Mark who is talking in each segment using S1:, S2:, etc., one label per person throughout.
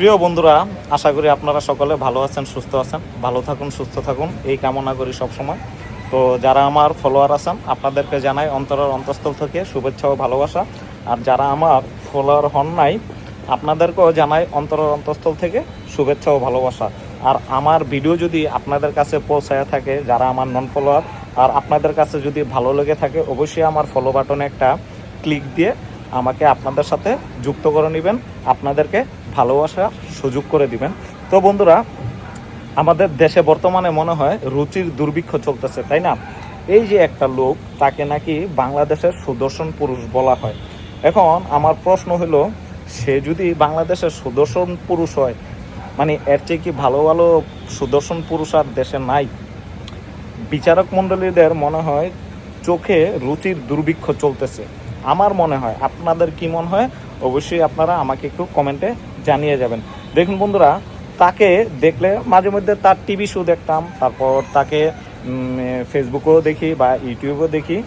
S1: প্রিয় বন্ধুরা, আশা করি আপনারা সকলে ভালো আছেন, সুস্থ আছেন। ভালো থাকুন, সুস্থ থাকুন। এই কামনা করি সবসময়। তো যারা আমার ফলোয়ার আছেন, আপনাদেরকে জানাই অন্তরের অন্তঃস্থল থেকে শুভেচ্ছা ও ভালোবাসা। আর যারা আমার ফলোয়ার হন নাই, আপনাদেরকেও জানাই অন্তরের অন্তঃস্থল থেকে শুভেচ্ছা ও ভালোবাসা। আর আমার ভিডিও যদি আপনাদের কাছে পৌঁছায় থাকে, যারা আমার নন ফলোয়ার আর আপনাদের কাছে যদি ভালো লেগে থাকে, অবশ্যই আমার ফলো বাটনে একটা ক্লিক দিয়ে আমাকে আপনাদের সাথে যুক্ত করে নেবেন। আপনাদেরকে ভালোবাসার সুযোগ করে দিবেন। তো বন্ধুরা, আমাদের দেশে বর্তমানে মনে হয় রুচির দুর্ভিক্ষ চলতেছে, তাই না? এই যে একটা লোক, তাকে নাকি বাংলাদেশের সুদর্শন পুরুষ বলা হয়। এখন আমার প্রশ্ন হলো, সে যদি বাংলাদেশের সুদর্শন পুরুষ হয় মানে এর চেয়ে কি ভালো ভালো সুদর্শন পুরুষ আর দেশে নাই? বিচারক মণ্ডলীদের মনে হয় চোখে রুচির দুর্ভিক্ষ চলতেছে। আমার মনে হয়, আপনাদের কি মনে হয়? অবশ্যই আপনারা আমাকে একটু কমেন্টে জানিয়ে যাবেন। দেখুন বন্ধুরা, তাকে দেখলে মাঝে মধ্যে তার টিভি শো দেখতাম, তারপর তাকে ফেসবুকেও দেখি বা ইউটিউবেও দেখি।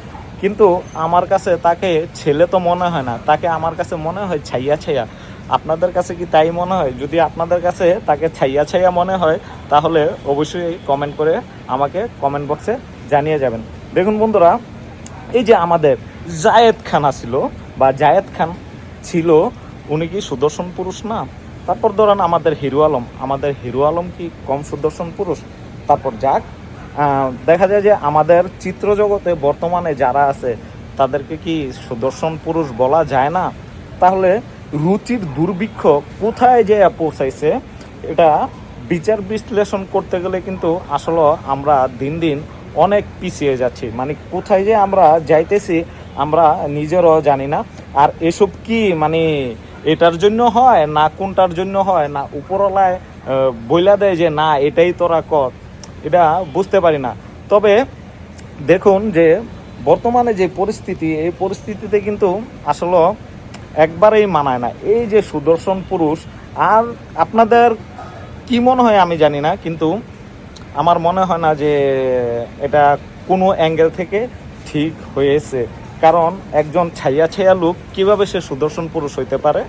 S1: কিন্তু আমার কাছে তাকে ছেলে তো মনে হয় না, তাকে আমার কাছে মনে হয় ছাইয়া ছাইয়া। আপনাদের কাছে কি তাই মনে হয়? যদি আপনাদের কাছে তাকে ছাইয়া ছাইয়া মনে হয়, তাহলে অবশ্যই কমেন্ট করে আমাকে কমেন্ট বক্সে জানিয়ে যাবেন। দেখুন বন্ধুরা, এই যে আমাদের জায়েদ খান ছিল বা জায়েদ খান ছিল উনি কি সুদর্শন পুরুষ না? তারপর ধরেন আমাদের হিরো আলম, আমাদের হিরো আলম কি কম সুদর্শন পুরুষ? তারপর যাক দেখা যায় যে আমাদের চিত্র জগতে বর্তমানে যারা আছে, তাদেরকে কি সুদর্শন পুরুষ বলা যায় না? তাহলে রুচির দুর্ভিক্ষ কোথায় যে পৌঁছাইছে, এটা বিচার বিশ্লেষণ করতে গেলে কিন্তু আসলে আমরা দিন দিন অনেক পিছিয়ে যাচ্ছি। মানে কোথায় যে আমরা যাইতেছি, আমরা নিজেরও জানি না। আর এসব কি মানে এটার জন্য হয় না কোনটার জন্য হয় না উপরলায় আহ, বইলা দেয় যে না এটাই তোরা কর। এটা বুঝতে পারি না। তবে দেখুন যে বর্তমানে যে পরিস্থিতি এই পরিস্থিতিতে কিন্তু আসলে একবারেই মানায় না। এই যে সুদর্শন পুরুষ আর আপনাদের কি মনে হয় আমি জানি না কিন্তু আমার মনে হয় না যে এটা কোনো অ্যাঙ্গেল থেকে ঠিক হয়েছে। কারণ একজন ছাইয়া ছাইয়া লোক কীভাবে সে সুদর্শন পুরুষ হইতে পারে?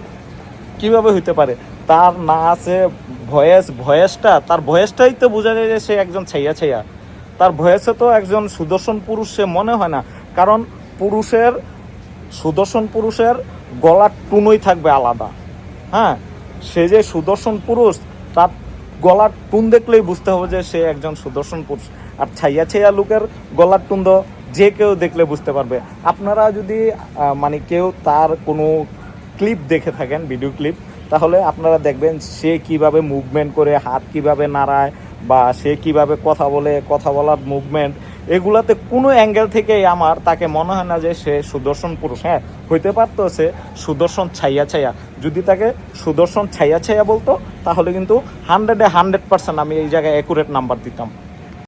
S1: কীভাবে হইতে পারে? তার না আছে ভয়েস, ভয়েসটা, তার ভয়েসটাই তো বোঝা যায় যে সে একজন ছাইয়া ছাইয়া। তার ভয়েসে তো একজন সুদর্শন পুরুষ সে মনে হয় না। কারণ পুরুষের, সুদর্শন পুরুষের গলার টুনই থাকবে আলাদা। হ্যাঁ সে যে সুদর্শন পুরুষ, তার গলার টুন দেখলেই বুঝতে হবে যে সে একজন সুদর্শন পুরুষ। আর ছাইয়া ছাইয়া লোকের গলার টুন তো যে কেউ দেখলে বুঝতে পারবে। আপনারা যদি মানে কেউ তার কোনো ক্লিপ দেখে থাকেন ভিডিও ক্লিপ তাহলে আপনারা দেখবেন সে কীভাবে মুভমেন্ট করে, হাত কীভাবে নাড়ায় বা সে কীভাবে কথা বলে, কথা বলার মুভমেন্ট এগুলাতে কোনো অ্যাঙ্গেল থেকেই আমার তাকে মনে হয় না যে সে সুদর্শন পুরুষ। হ্যাঁ হইতে পারতো সে সুদর্শন ছাইয়া ছাইয়া। যদি তাকে সুদর্শন ছাইয়া ছাইয়া বলতো, তাহলে কিন্তু হান্ড্রেডে হান্ড্রেড পার্সেন্ট আমি এই জায়গায় অ্যাকুরেট নাম্বার দিতাম।